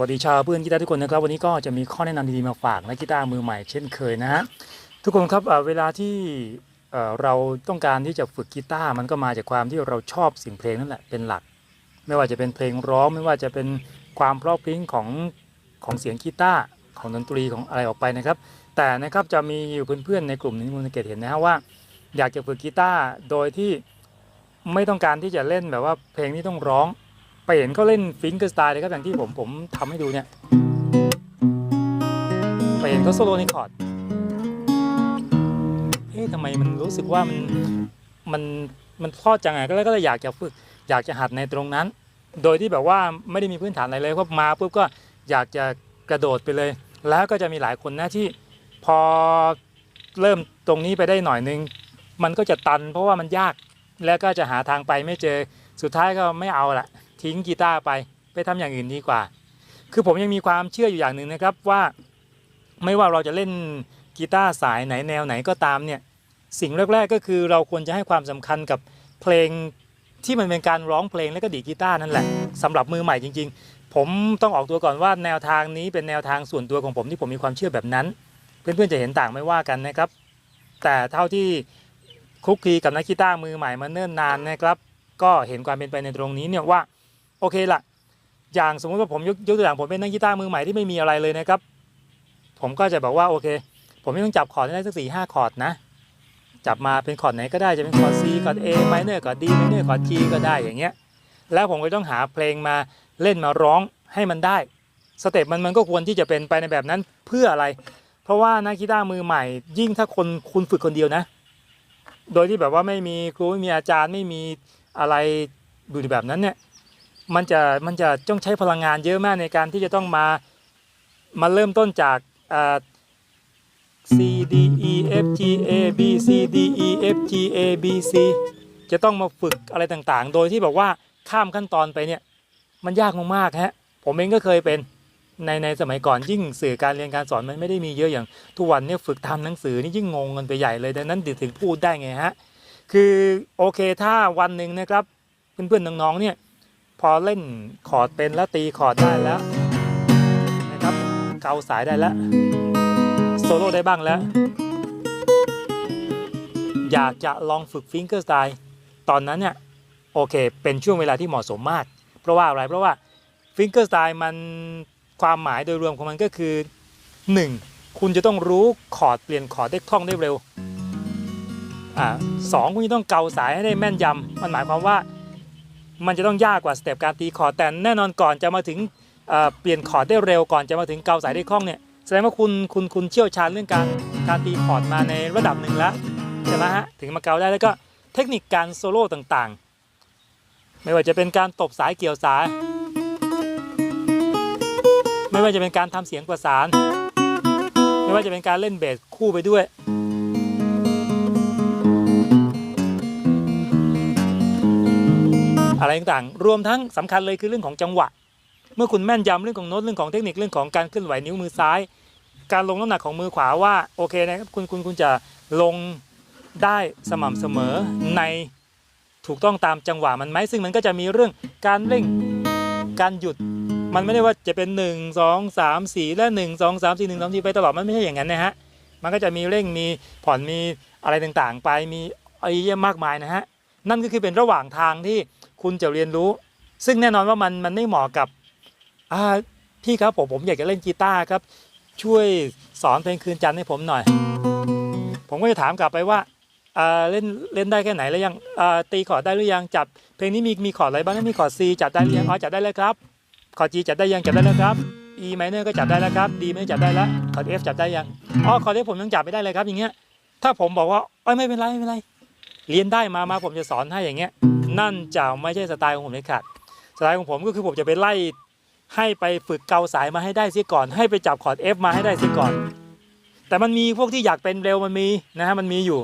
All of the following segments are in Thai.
วัสดีชาวเพื่อนกีตาร์ทุกคนนะครับ วันนี้ก็จะมีข้อแนะนำดีๆมาฝากนักกีตาร์มือใหม่เช่นเคยนะฮะทุกคนครับเวลาที่เราต้องการที่จะฝึกกีตาร์มันก็มาจากความที่เราชอบสียงเพลงนั่นแหละเป็นหลัก ไม่ว่าจะเป็นเพลงร้องไม่ว่าจะเป็นความเพราะพริ้งของของเสียงกีตาร์ของดนตรีของอะไรออกไปนะครับ แต่นะครับจะมีอยู่เพื่อนๆในกลุ่มนี้มูลเกตเห็นนะฮะว่า อยากจะฝึกกีตาร์โดยที่ไม่ต้องการที่จะเล่นแบบว่าเพลงที่ต้องร้อง ไปเห็นก็เล่นฟิงเกอร์สไตล์เลยครับอย่างที่ผมผมทำให้ดูเนี่ยไปเห็นเขาโซโลในคอร์ดเอ๊ะทำไมมันรู้สึกว่ามันมันมันพราะจังไงก็เลยก็เลยอยากจะฝึกอยากจะหัดในตรงนั้น โดยที่แบบว่าไม่ได้มีพื้นฐานอะไรเลยเพราะมาปุ๊บก็อยากจะกระโดดไปเลย แล้วก็จะมีหลายคนนะที่พอเริ่มตรงนี้ไปได้หน่อยนึง มันก็จะตันเพราะว่ามันยากแล้วก็จะหาทางไปไม่เจอสุดท้ายก็ไม่เอาละ ทิ้งกีตาร์ไปไปทำอย่างอื่นดีกว่า คือผมยังมีความเชื่ออยู่อย่างหนึ่งนะครับว่าไม่ว่าเราจะเล่นกีตาร์สายไหนแนวไหนก็ตามเนี่ยสิ่งแรก ๆ ก็คือเราควรจะให้ความสำคัญกับเพลงที่มันเป็นการร้องเพลงและก็ดีกีตาร์นั่นแหละสำหรับมือใหม่จริง ๆ ผมต้องออกตัวก่อนว่าแนวทางนี้เป็นแนวทางส่วนตัวของผมที่ผมมีความเชื่อแบบนั้น เพื่อนๆจะเห็นต่างไม่ว่ากันนะครับ แต่เท่าที่คุกคีกับนักกีตาร์มือใหม่มาเนิ่นนานนะครับ ก็เห็นความเป็นไปในตรงนี้เนี่ยว่า โอเคละอย่างสมมติว่าผมยกยกตัวอย่างผมเป็นนักกีตาร์มือใหม่ที่ไม่มีอะไรเลยนะครับ ผมก็จะบอกว่าโอเค ผมไม่ต้องจับคอร์ดได้สักสี่ห้าคอร์ดนะ จับมาเป็นคอร์ดไหนก็ได้จะเป็นคอร์ด C คอร์ด A ไมเนอร์คอร์ด D ไมเนอร์คอร์ด G ก็ได้อย่างเงี้ย แล้วผมก็ต้องหาเพลงมาเล่นมาร้องให้มันได้สเต็ปมันมันก็ควรที่จะเป็นไปในแบบนั้นเพื่ออะไร เพราะว่านักกีตาร์มือใหม่ ยิ่งถ้าคนคุณฝึกคนเดียวนะ โดยที่แบบว่าไม่มีครูไม่มีอาจารย์ไม่มีอะไรดูแบบนั้นเนี่ย มันจะมันจะต้องใช้พลังงานเยอะมากในการที่จะต้องมามาเริ่มต้นจาก C D E F G A B C D E F G A B C จะต้องมาฝึกอะไรต่างๆ โดยที่แบบว่าข้ามขั้นตอนไปเนี่ยมันยากมากๆฮะผมเองก็เคยเป็นในในสมัยก่อนยิ่งสื่อการเรียนการสอนมันไม่ได้มีเยอะอย่าง ทุกวันเนี่ยฝึกทำหนังสือนี่ยิ่งงงกันไปใหญ่เลยดังนั้นถึงพูดได้ไงฮะคือโอเคถ้าวันหนึ่งนะครับเพื่อนๆน้องๆเนี่ย พอเล่นคอร์ดเป็นแล้วตีคอร์ดได้แล้วนะครับเกาสายได้แล้วโซโล่ได้บ้างแล้ว อยากจะลองฝึกฟิงเกอร์สไตล์ตอนนั้นเนี่ยโอเค เป็นช่วงเวลาที่เหมาะสมมาก เพราะว่าอะไรเพราะว่าฟิงเกอร์สไตล์มันความหมายโดยรวมของมันก็คือ 1. คุณจะต้องรู้คอร์ดเปลี่ยนคอร์ดได้คล่องได้เร็วอ่าสองคุณจะต้องเกาสายให้ได้แม่นยำมันหมายความว่า มันจะต้องยากกว่าสเต็ปการตีคอร์ดแต่แน่นอนก่อนจะมาถึงเปลี่ยนคอร์ดได้เร็วก่อนจะมาถึงเกาสายได้คล่องเนี่ยแสดงว่าคุณคุณคุณเชี่ยวชาญเรื่องการการตีคอร์ดมาในระดับหนึ่งแล้วใช่ไหมฮะถึงมาเกาได้แล้วก็เทคนิคการโซโล่ต่างๆ ไม่ว่าจะเป็นการตบสายเกี่ยวสาย ไม่ว่าจะเป็นการทำเสียงประสาน ไม่ว่าจะเป็นการเล่นเบสคู่ไปด้วย อะไรต่างๆ รวมทั้งสำคัญเลยคือเรื่องของจังหวะ เมื่อคุณแม่นยำเรื่องของโน้ตเรื่องของเทคนิคเรื่องของการเคลื่อนไหวนิ้วมือซ้าย การลงน้ำหนักของมือขวาว่าโอเคนะครับคุณคุณคุณจะลงได้สม่ำเสมอในถูกต้องตามจังหวะมันไหมซึ่งมันก็จะมีเรื่องการเร่งการหยุด มันไม่ได้ว่าจะเป็น 1 2 3 4 และ 1 2 3 4 1 2 4ไปตลอดมันไม่ใช่อย่างนั้นนะฮะมันก็จะมีเร่งมีผ่อนมีอะไรต่างๆ ไปมีอะไรเยอะมากมายนะฮะนั่นก็คือเป็นระหว่างทางที่ คุณจะเรียนรู้ ซึ่งแน่นอนว่ามันมันไม่เหมาะกับอ่าพี่ครับผมผมอยากจะเล่นกีตาร์ครับ ช่วยสอนเพลงคืนจันทร์ให้ผมหน่อย ผมก็จะถามกลับไปว่าเล่นเล่นได้แค่ไหนแล้วยังตีคอร์ดได้หรือยังจับเพลงนี้มีมีคอร์ดอะไรบ้างมีคอร์ด C จับได้หรือยังอ๋อจับได้แล้วครับคอร์ด G จับได้ยังจับได้แล้วครับ E minor ก็จับได้แล้วครับ D minor จับได้แล้วคอร์ด F จับได้ยังอ๋อคอร์ด F ผมยังจับไม่ได้เลยครับอย่างเงี้ยถ้าผมบอกว่าเอ้ยไม่เป็นไรไม่เป็นไร เรียนได้มามาผมจะสอนให้อย่างเงี้ย นั่นจะไม่ใช่สไตล์ของผมเลยครับสไตล์ของผมก็คือผมจะไปไล่ให้ไปฝึกเกาสายมาให้ได้เสียก่อน ให้ไปจับคอร์ด F มาให้ได้เสียก่อน แต่มันมีพวกที่อยากเป็นเร็วมันมีนะฮะมันมีอยู่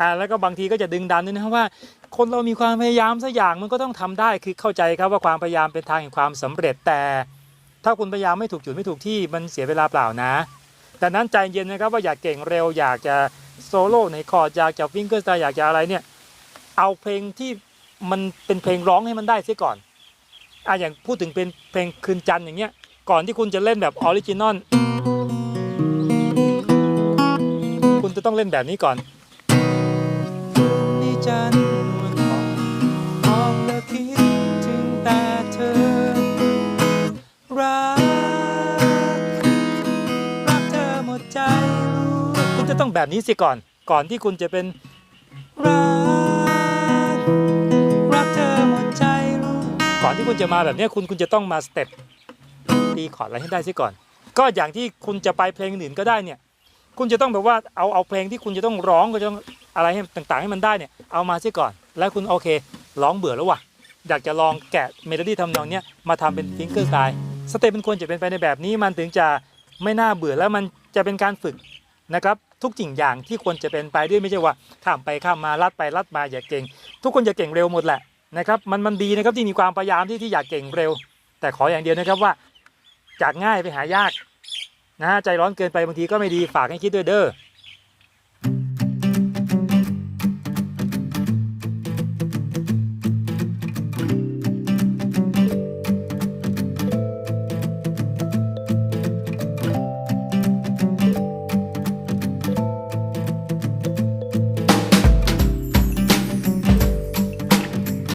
อ่าแล้วก็บางทีก็จะดึงดันด้วยนะว่า คนเรามีความพยายามสักอย่างมันก็ต้องทำได้คือเข้าใจครับว่าความพยายามเป็นทางแห่งความสำเร็จแต่ ถ้าคุณพยายามไม่ถูกจุดไม่ถูกที่มันเสียเวลาเปล่านะแต่นั้นใจเย็นนะครับว่าอยากเก่งเร็วอยากจะโซโล่ในคอร์ดอยากจะฟิงเกอร์สไตล์อยากจะอะไรเนี่ย เอาเพลงที่มันเป็นเพลงร้องให้มันได้เสียก่อนอะอย่างพูดถึงเป็นเพลงคืนจันทร์อย่างเงี้ย ก่อนที่คุณจะเล่นแบบออริจินอลคุณจะต้องเล่นแบบนี้ก่อนนี่จันทร์นวลทองมองแล้วคิดถึงแต่เธอ รัก รักเธอหมดใจรู้คุณจะต้องแบบนี้สิก่อน ก่อนที่คุณจะเป็นรัก ก่อนที่คุณจะมาแบบนี้คุณคุณจะต้องมาสเต็ปตีคอร์ดอะไรให้ได้สิก่อน ก็อย่างที่คุณจะไปเพลงอื่นก็ได้เนี่ย คุณจะต้องแบบว่าเอาเอาเพลงที่คุณจะต้องร้องก็จะต้องอะไรให้ต่างๆ ให้มันได้เนี่ยเอามาสิก่อน แล้วคุณโอเคร้องเบื่อแล้วว่ะอยากจะลองแกะเมโลดี้ทำนองเนี้ยมาทำเป็นฟิงเกอร์สไตล์สเต็ปมันควรจะเป็นไปในแบบนี้มันถึงจะไม่น่าเบื่อแล้วมันจะเป็นการฝึกนะครับทุกสิ่งอย่างที่ควรจะเป็นไปด้วยไม่ใช่ว่าข้ามไปข้ามมาลัดไปลัดมาอย่าเก่ง ทุกคนจะเก่งเร็วหมดแหละ นะครับมันมันดีนะครับที่มีความพยายามที่ที่อยากเก่งเร็ว แต่ขออย่างเดียวนะครับว่าจากง่ายไปหายากนะฮะใจร้อนเกินไปบางทีก็ไม่ดีฝากให้คิดด้วยเด้อ